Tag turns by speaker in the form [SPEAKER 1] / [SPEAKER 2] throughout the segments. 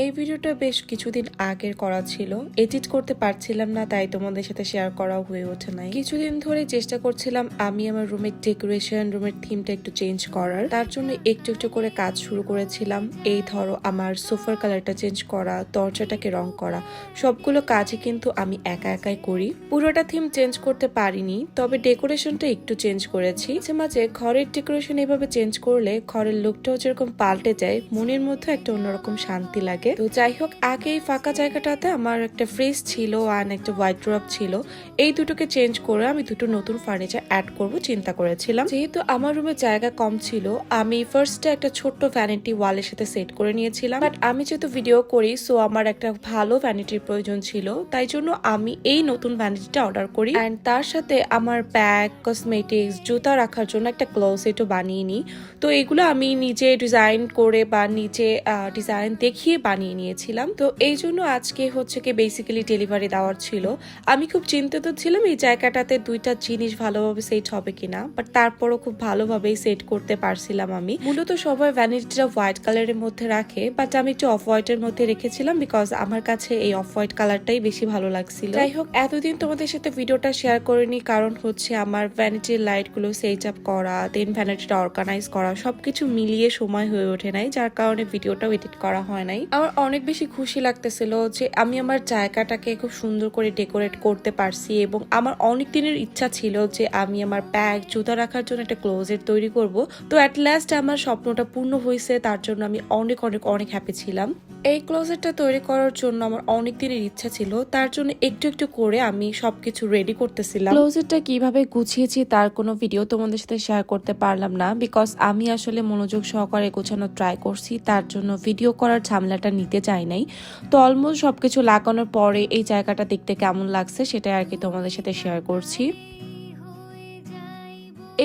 [SPEAKER 1] এই ভিডিওটা বেশ কিছুদিন আগের করা ছিল। এডিট করতে পারছিলাম না, তাই তোমাদের সাথে শেয়ার করাও হয়ে ওঠে নাই। কিছুদিন ধরে চেষ্টা করছিলাম আমি আমার রুমের ডেকোরেশন রুমের থিমটা একটু চেঞ্জ করার। তার জন্য একটু একটু করে কাজ শুরু করেছিলাম। এই ধরো আমার সোফার কালারটা চেঞ্জ করা, দরজাটাকে রং করা, সবগুলো কাজই কিন্তু আমি একা একাই করি। পুরোটা থিম চেঞ্জ করতে পারিনি, তবে ডেকোরেশনটা একটু চেঞ্জ করেছি। মাঝে মাঝে ঘরের ডেকোরেশন এভাবে চেঞ্জ করলে ঘরের লুকটাও যেরকম পাল্টে যায়, মনের মধ্যে একটা অন্যরকম শান্তি লাগে। তো যাই হোক, আগে এই ফাঁকা জায়গাটাতে আমার একটা ফ্রিজ ছিল আর একটা হোয়াইট ড্রপ ছিল। এই দুটোকে চেঞ্জ করে আমি দুটো নতুন ফার্নিচার অ্যাড করব চিন্তা করেছিলাম। যেহেতু আমার রুমে জায়গা কম ছিল, আমি ফার্স্টে একটা ছোট্ট ভ্যানিটি ওয়ালের সাথে সেট করে নিয়েছিলাম। বাট আমি যেহেতু ভিডিও করি সো আমার একটা ভালো ভ্যানিটির প্রয়োজন ছিল। তাই জন্য আমি এই নতুন ভ্যানিটিটা অর্ডার করি। অ্যান্ড তার সাথে আমার ব্যাগ কসমেটিক্স জুতা রাখার জন্য একটা ক্লোজেটও বানিয়ে নিই। তো এগুলো আমি নিজে ডিজাইন করে বা নিজে ডিজাইন দেখিয়ে বানিয়ে নিয়েছিলাম। তো এই জন্য আজকে হচ্ছে কি বেসিক্যালি ডেলিভারি দেওয়ার ছিল। আমি খুব চিন্তিত ছিলাম এই জায়গাটাতে দুইটা জিনিস ভালোভাবে সেট হবে কিনা বাট তারপরও খুব ভালোভাবেই সেট করতে পারছিলাম আমি। মূলত সবাই ভ্যানিটিটা হোয়াইট কালারের মধ্যে রাখে বাট আমি একটু অফ হোয়াইটের মধ্যে রেখেছিলাম বিকজ আমার কাছে এই অফ হোয়াইট কালারটাই বেশি ভালো লাগছিল। যাই হোক, এতদিন তোমাদের সাথে ভিডিওটা শেয়ার করিনি, কারণ হচ্ছে আমার ভ্যানিটির লাইটগুলো সেট আপ করা দেন ভ্যানিটিটা অর্গানাইজ করা, সবকিছু মিলিয়ে সময় হয়ে ওঠে নাই, যার কারণে ভিডিওটাও এডিট করা হয় নাই। আমার অনেক বেশি খুশি লাগতেছিল যে আমি আমার জায়গাটাকে খুব সুন্দর করে ডেকোরেট করতে পারছি এবং আমার অনেক দিনের ইচ্ছা ছিল যে আমি আমার ব্যাগ, জুতা রাখার জন্য একটা ক্লোজেট তৈরি করব। তো অ্যাট লাস্ট আমার স্বপ্নটা পূর্ণ হয়েছে, তার জন্য আমি অনেক অনেক অনেক হ্যাপি ছিলাম। এই ক্লোজেটটা তৈরি করার জন্য আমার অনেক দিনের ইচ্ছা ছিল, তার জন্য একটু একটু করে আমি সবকিছু রেডি করতেছিলাম। ক্লোজেটটা কীভাবে গুছিয়েছি তার কোনো ভিডিও তোমাদের সাথে শেয়ার করতে পারলাম না বিকজ আমি আসলে মনোযোগ সহকারে গোছানো ট্রাই করছি, তার জন্য ভিডিও করার ঝামেলাটা নিতে চাই নাই। তো অলমোস্ট সবকিছু লাগানোর পরে এই জায়গাটা দেখতে কেমন লাগছে সেটাই আর কি তোমাদের সাথে শেয়ার করছি।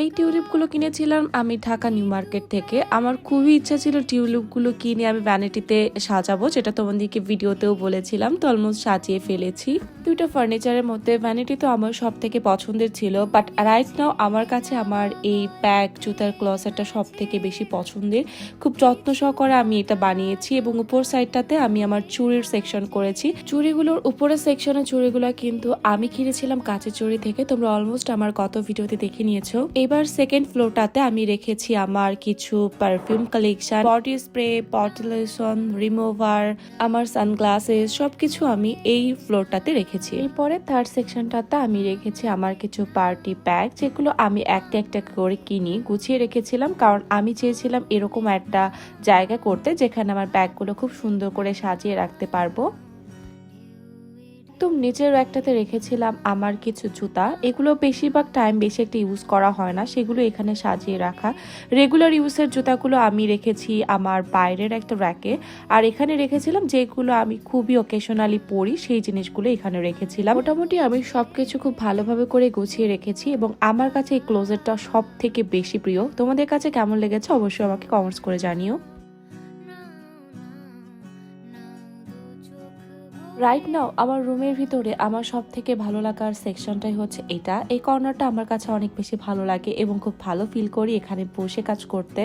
[SPEAKER 1] এই টিউলিপগুলো কিনেছিলাম আমি ঢাকা নিউ মার্কেট থেকে। আমার খুবই ইচ্ছা ছিল টিউলিপগুলো কিনে আমি ভ্যানিটিতে সাজাবো, যেটা তোমাদেরকে ভিডিওতেও বলেছিলাম, তো অলমোস্ট সাজিয়ে ফেলেছি। দুইটা ফার্নিচারের মধ্যে ভ্যানিটি তো আমার সব থেকে পছন্দের ছিল বাট রাইট নাও আমার কাছে আমার এই ব্যাগ জুতার ক্লসেটটা সব থেকে বেশি পছন্দের। খুব যত্ন সহকারে আমি এটা বানিয়েছি এবং উপর সাইডটাতে আমি আমার চুড়ির সেকশন করেছি। চুড়িগুলোর উপরের সেকশনের চুড়িগুলো কিন্তু আমি কিনেছিলাম কাঁচের চুড়ি থেকে, তোমরা অলমোস্ট আমার গত ভিডিওতে দেখে নিয়েছো। এবার সেকেন্ড ফ্লোরটাতে আমি রেখেছি আমার কিছু পারফিউম কালেকশন বডি স্প্রে বটলেশন রিমুভার আমার সানগ্লাসেস সবকিছু আমি এই ফ্লোরটাতে রেখেছি। এরপরে থার্ড সেকশনটাতে আমি রেখেছি আমার কিছু পার্টি ব্যাগ যেগুলো আমি একটা একটা করে কিনি, গুছিয়ে রেখেছিলাম, কারণ আমি চেয়েছিলাম এরকম একটা জায়গা করতে, যেখানে আমার ব্যাগগুলো খুব সুন্দর করে সাজিয়ে রাখতে পারব। একদম নিচের একটাতে রেখেছিলাম আমার কিছু জুতা। এগুলো বেশিরভাগ টাইম বেশি একটা ইউজ করা হয় না, সেগুলো এখানে সাজিয়ে রাখা। রেগুলার ইউজের জুতাগুলো আমি রেখেছি আমার বাইরের একটা র্যাকে আর এখানে রেখেছিলাম যেগুলো আমি খুবই অকেশনালি পরি, সেই জিনিসগুলো এখানে রেখেছিলাম। মোটামুটি আমি সব কিছু খুব ভালোভাবে করে গুছিয়ে রেখেছি এবং আমার কাছে এই ক্লোজেটটা সব থেকে বেশি প্রিয়। তোমাদের কাছে কেমন লেগেছে অবশ্যই আমাকে কমেন্টস করে জানিও। রাইট নাও আমার রুমের ভিতরে আমার সব থেকে ভালো লাগার সেকশনটাই হচ্ছে এটা। এই কর্নারটা আমার কাছে অনেক বেশি ভালো লাগে এবং খুব ভালো ফিল করি এখানে বসে কাজ করতে।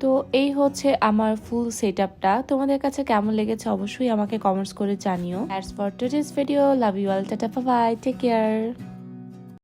[SPEAKER 1] তো এই হচ্ছে আমার ফুল সেট আপটা তোমাদের কাছে কেমন লেগেছে অবশ্যই আমাকে কমেন্টস করে জানিও। For today's video love you all tata bye take care